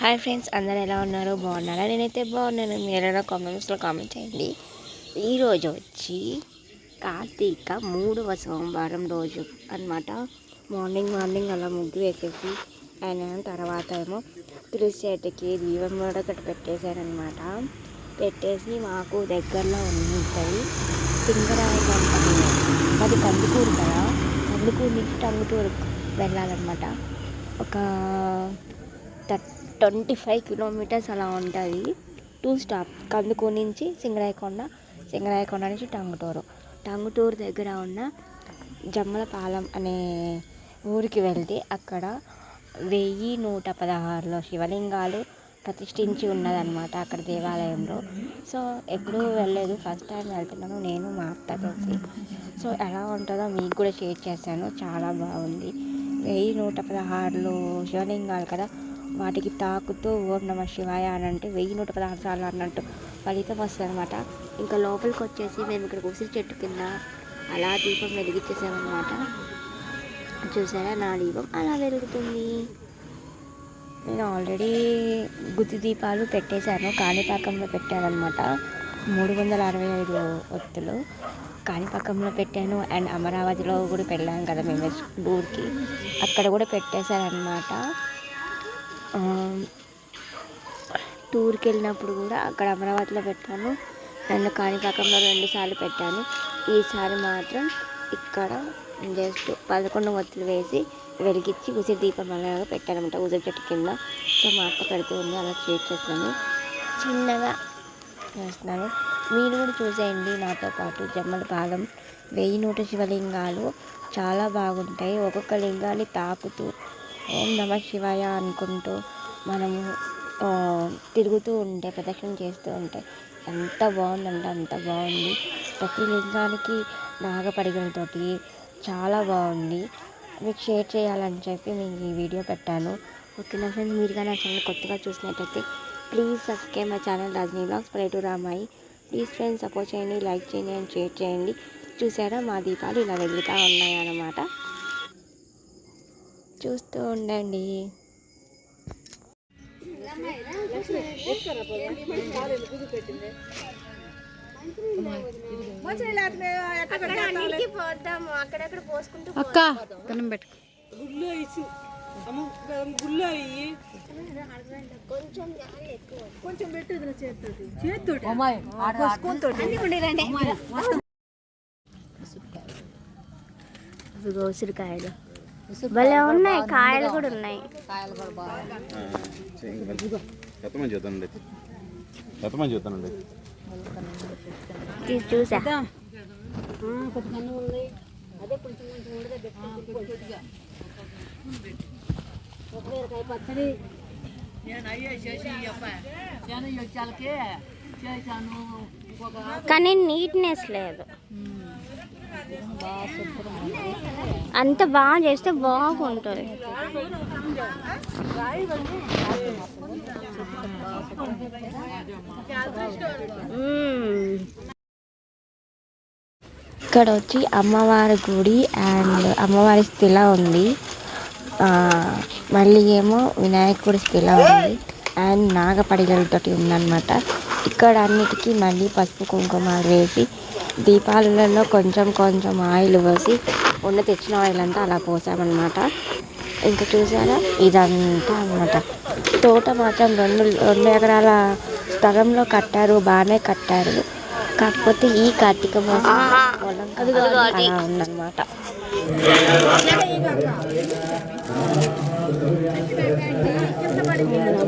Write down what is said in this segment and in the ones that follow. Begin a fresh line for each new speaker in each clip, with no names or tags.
Hi friends అందరు ఎలా ఉన్నారు? బాగున్నారా? నేనైతే బాగున్నాను. మీరు కామెంట్స్లో కామెంట్ చేయండి. ఈరోజు వచ్చి కార్తీక మూడవ సోమవారం రోజు అనమాట మార్నింగ్ మార్నింగ్ అలా ముగ్గు వేసేసి ఆయన తర్వాత ఏమో తులసి చెట్టుకి దీపం కూడా ఒకటి పెట్టేశారనమాట పెట్టేసి మాకు దగ్గరలో ఉంటుంది సింగరాయ కంపెనీ అది. కందుకూరు కదా. కందుకూరు నుంచి టంగుటూరు వెళ్ళాలన్నమాట. ఒక ట్వంటీ ఫైవ్ కిలోమీటర్స్ అలా ఉంటుంది. టూ స్టాప్ కందుకూరు నుంచి సింగరాయకొండ సింగరాయకొండ నుంచి టంగుటూరు. టంగుటూరు దగ్గర ఉన్న జమ్మలపాలెం అనే ఊరికి వెళ్తే అక్కడ వెయ్యి నూట పదహారులో శివలింగాలు ప్రతిష్ఠించి ఉన్నదనమాట అక్కడ దేవాలయంలో. సో ఎప్పుడూ వెళ్ళలేదు. ఫస్ట్ టైం వెళ్తున్నాను. నేను మా అత్త కలిసి. సో ఎలా ఉంటుందో మీకు కూడా షేర్ చేశాను. చాలా బాగుంది. వెయ్యి నూట పదహారులు శివలింగాలు కదా. వాటికి తాకుతూ ఓం నమ శివాయ అని అంటే వెయ్యి నూట పదహారు సార్లు అన్నట్టు ఫలితం వస్తుంది అనమాట ఇంకా లోపలికి వచ్చేసి మేము ఇక్కడ ఉసిరి చెట్టు కింద అలా దీపం వెలిగించేసామన్నమాట. చూసారా? నా దీపం అలా వెలుగుతుంది. నేను ఆల్రెడీ గుత్తి దీపాలు పెట్టేశాను. కాణిపాకంలో పెట్టానమాట మూడు వందల అరవై ఐదు ఒత్తులు. కాణిపాకంలో పెట్టాను. అండ్ అమరావతిలో కూడా వెళ్ళాం కదా మేము ఊరికి. అక్కడ కూడా పెట్టేశారనమాట టూర్కి వెళ్ళినప్పుడు కూడా అక్కడ అమరావతిలో పెట్టాను. అండ్ కాణిపాకంలో రెండుసార్లు పెట్టాను. ఈసారి మాత్రం ఇక్కడ జస్ట్ పదకొండు మొత్తులు వేసి వెలిగించి ఉసిరి దీపం అలాగా పెట్టానమాట ఉసిరి చెట్టు కింద. సో మా అక్క పెడుతూ ఉంది. అలా షేర్ చేస్తాను చిన్నగా చేస్తున్నాను. మీరు కూడా చూసేయండి నాతో పాటు జమ్మల పాలెం వెయ్యి నూట శివలింగాలు చాలా బాగుంటాయి. ఒక్కొక్క లింగాన్ని తాకుతూ ఓం నమ శివాయ అనుకుంటూ మనము తిరుగుతూ ఉంటే ప్రదక్షిణ చేస్తూ ఉంటే ఎంత బాగుందంటే అంత బాగుంది. ప్రతి లింగానికి నాగపడిగలతోటి చాలా బాగుంది. మీకు షేర్ చేయాలని చెప్పి నేను ఈ వీడియో పెట్టాను. ఓకేనా ఫ్రెండ్స్ మీరు నా ఛానల్ కొత్తగా చూసినట్టయితే please subscribe my channel Rajani blogs పల్లెటూరు రామాయి. ప్లీజ్ ఫ్రెండ్స్ సపోర్ట్ చేయండి లైక్ చేయండి అండ్ షేర్ చేయండి. చూసారా మా దీపాలు ఇలా వెలుగుతూ ఉన్నాయన్నమాట. చూస్తూ ఉండండి. పోద్దాము అక్కడక్కడ పోసుకుంటూ
అక్క దండం పెట్టు
గుళ్ళో ఇసు గుళ్ళో
కొంచెం
కొంచెం పెట్టు చేతితోటి చేతితోటి
ఉసిరికాయలు. భలే ఉన్నాయి కాయలు కూడా ఉన్నాయి.
ఎంతమంది చూస్తానండి ఎంతమంది చూస్తానండి
తీసి చూసా. కానీ నీట్నెస్ లేదు. అంత బాగా చేస్తే బాగుంటుంది. ఇక్కడ వచ్చి అమ్మవారి గుడి అండ్ అమ్మవారి స్థిల ఉంది. మళ్ళీ ఏమో వినాయకుడి స్థిల ఉంది. అండ్ నాగపడిగలతోటి ఉందన్నమాట. ఇక్కడ అన్నిటికీ మళ్ళీ పసుపు కుంకుమ వేసి దీపాలలో కొంచెం కొంచెం ఆయిల్ పోసి ఉన్న తెచ్చిన ఆయిల్ అంతా అలా పోసామన్నమాట. ఇంకా చూసారా? ఇదంతా అన్నమాట. తోట మాత్రం రెండు రెండు ఎకరాల స్థలంలో కట్టారు బాగానే కట్టారు. కాకపోతే ఈ కార్తీక మాసం పొలం అలా ఉందన్నమాట.
Thank you.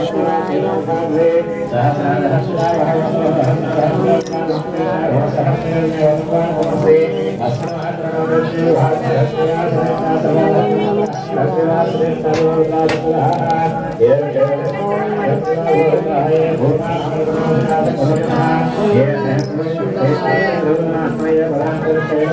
శివాయ ఓం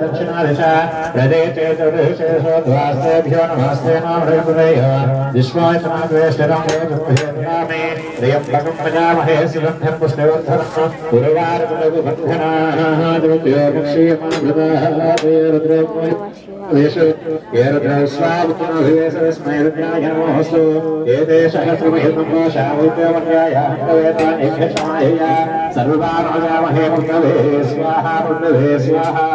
దక్షిణాదిశ ప్రదేశే చతుర్శేషోద్వాస్తేభ్యో నమస్తే నామృతయ విశ్వాసనాద్వేష్టరం మే త్రయంబకం ప్రజామహే సుగంధం పుష్పవర్ధనం పురవారకులగుబంధనాः ేరుద్రస్వామివేశస్మై ఏతే సహస్రమహిమోషావుద్యమన్యాయ సర్వదానమహే పుణ్యవే స్వాహ పుణ్యవే స్వాహ ప్రాణాయ स्वाहा पुण्डवे स्वाहा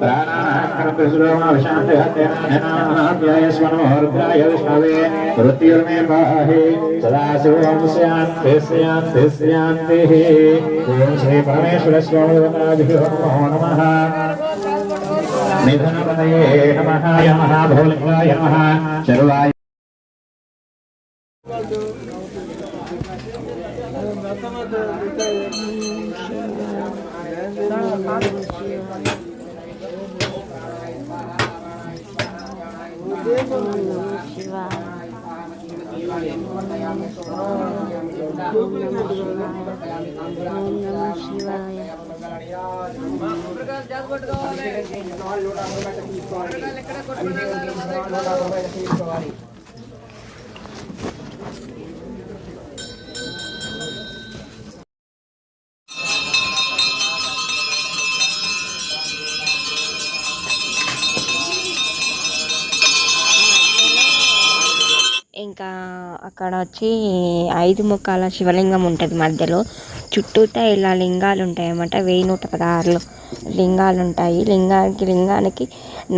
प्राणाक्रमश्रोमाभिशान्तिहतेनाधनानाद्यायस्वनोर्ध्याय विष्णवे मृत्युर्मे पाहि सदाशिवं
स्यान्ति शर्वाय శివాయ ఇంకా అక్కడ వచ్చి ఐదు ముఖాల శివలింగం ఉంటుంది మధ్యలో. చుట్టూతా ఇలా లింగాలు ఉంటాయి అన్నమాట వెయ్యి నూట పదహారులు లింగాలు ఉంటాయి లింగానికి లింగానికి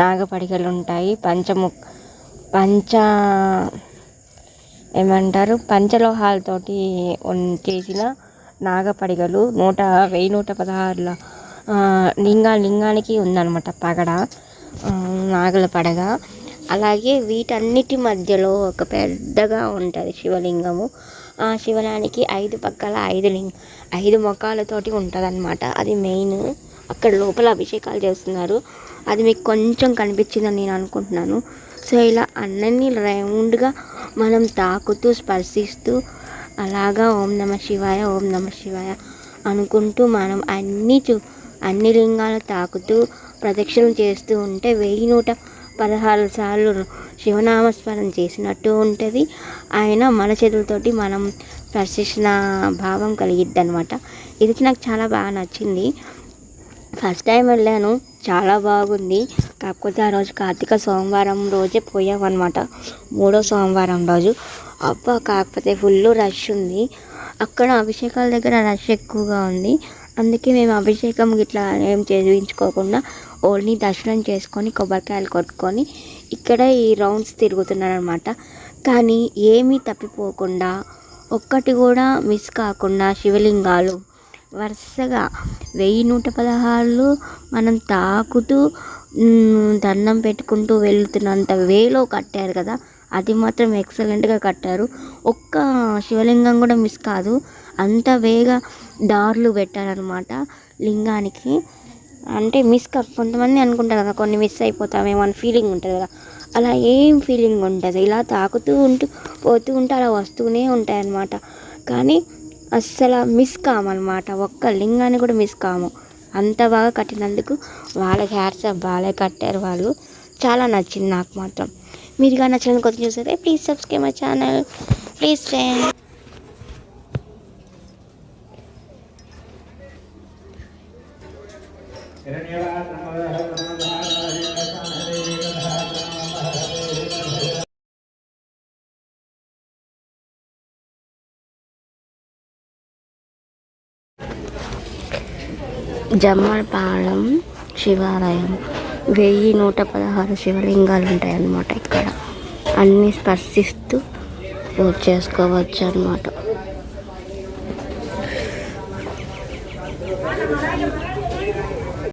నాగపడిగలు ఉంటాయి పంచము పంచ ఏమంటారు? పంచలోహాలతోటి చేసిన నాగపడిగలు నూట వెయ్యి నూట పదహారుల లింగా లింగానికి ఉందన్నమాట పగడ నాగుల పడగ. అలాగే వీటన్నిటి మధ్యలో ఒక పెద్దగా ఉంటుంది శివలింగము. ఆ శివలింగానికి ఐదు పక్కల ఐదు లింగ ఐదు ముఖాలతోటి ఉంటుంది అనమాట అది మెయిన్. అక్కడ లోపల అభిషేకాలు చేస్తున్నారు. అది మీకు కొంచెం కనిపించిందని నేను అనుకుంటున్నాను. సో ఇలా అన్నీ రౌండ్గా మనం తాకుతూ స్పర్శిస్తూ అలాగా ఓం నమ శివాయ ఓం నమ శివాయ అనుకుంటూ మనం అన్ని చూ అన్ని లింగాలు తాకుతూ ప్రదక్షిణలు చేస్తూ ఉంటే వెయ్యి నూట పదహారు సార్లు శివనామస్మరణ చేసినట్టు ఉంటుంది. ఆయన మన చేతులతోటి మనం ప్రశిక్షణ భావం కలిగిద్ది అనమాట ఇది నాకు చాలా బాగా నచ్చింది. ఫస్ట్ టైం వెళ్ళాను. చాలా బాగుంది. కాకపోతే ఆ రోజు కార్తీక సోమవారం రోజే పోయామన్నమాట. మూడో సోమవారం రోజు. అబ్బా కాకపోతే ఫుల్ రష్ ఉంది. అక్కడ అభిషేకాల దగ్గర రష్ ఎక్కువగా ఉంది. అందుకే మేము అభిషేకం ఇట్లా ఏం చేయించుకోకుండా ఓన్లీ దర్శనం చేసుకొని కొబ్బరికాయలు కొట్టుకొని ఇక్కడ ఈ రౌండ్స్ తిరుగుతున్నారనమాట కానీ ఏమీ తప్పిపోకుండా ఒక్కటి కూడా మిస్ కాకుండా శివలింగాలు వరుసగా వెయ్యి నూట పదహారులు మనం తాకుతూ దండం పెట్టుకుంటూ వెళ్తున్నంత వేలో కట్టారు కదా. అది మాత్రం ఎక్సలెంట్గా కట్టారు. ఒక్క శివలింగం కూడా మిస్ కాదు. అంత వేగ దారులు పెట్టారనమాట లింగానికి. అంటే మిస్ కా కొంతమంది అనుకుంటారు కదా కొన్ని మిస్ అయిపోతామేమో అని ఫీలింగ్ ఉంటుంది కదా. అలా ఏం ఫీలింగ్ ఉంటుంది ఇలా తాకుతూ ఉంటూ పోతూ ఉంటే అలా వస్తూనే ఉంటాయన్నమాట. కానీ అస్సలు మిస్ కామన్నమాట. ఒక్క లింగాన్ని కూడా మిస్ కాము. అంత బాగా కట్టినందుకు వాళ్ళకి హ్యాట్స్ బాగా కట్టారు వాళ్ళు. చాలా నచ్చింది నాకు మాత్రం. మీరు కానీ నచ్చిన కొత్త చూసారే please subscribe my channel please friend Jammalapalem శివాలయం. వెయ్యి నూట పదహారు శివలింగాలు ఉంటాయి అన్నమాట ఇక్కడ. అన్నీ స్పర్శిస్తూ పూజ చేసుకోవచ్చు అన్నమాట